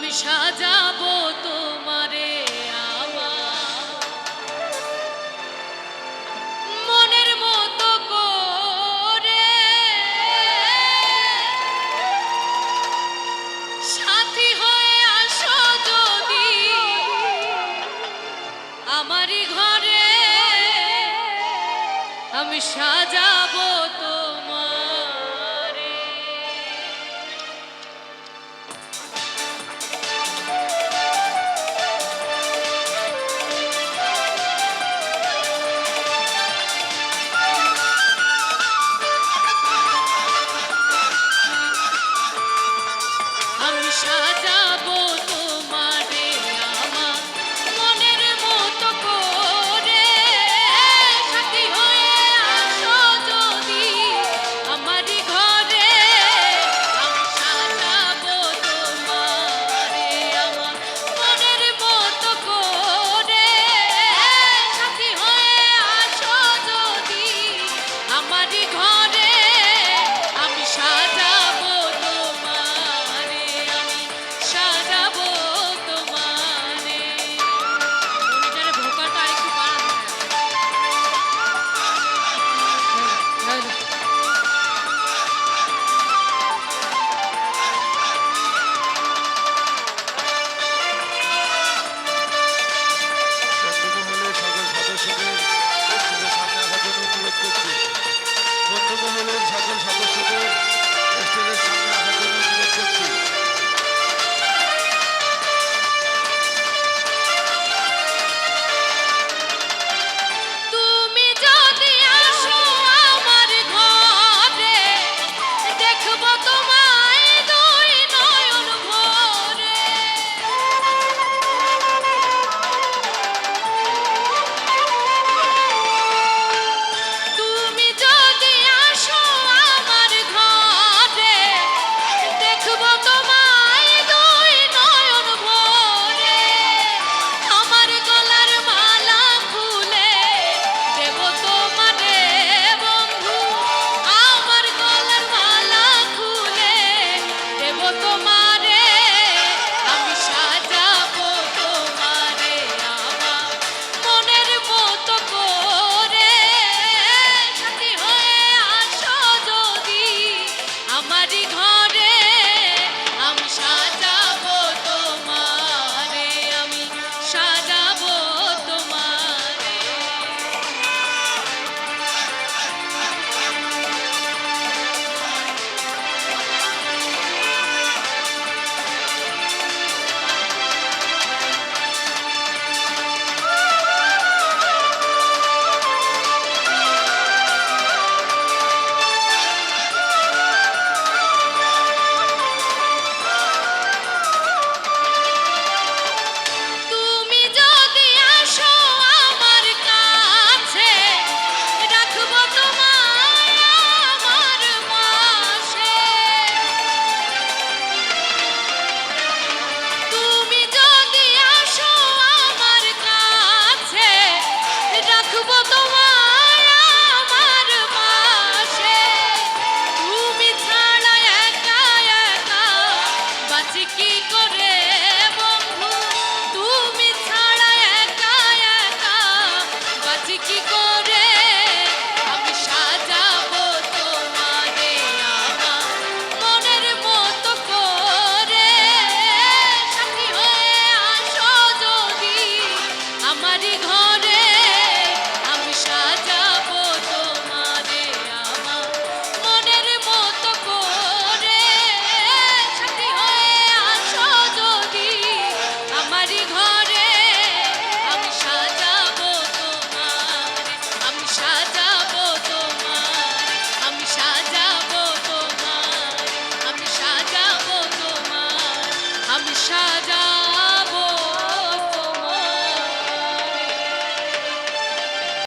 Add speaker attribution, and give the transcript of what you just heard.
Speaker 1: আমি সাজাবো তোমারে মনের মতো হয়ে আমারই ঘরে। আমি সাজাবো তো
Speaker 2: তৃণমূলের সকল সদস্যদের স্টেজের সামনে।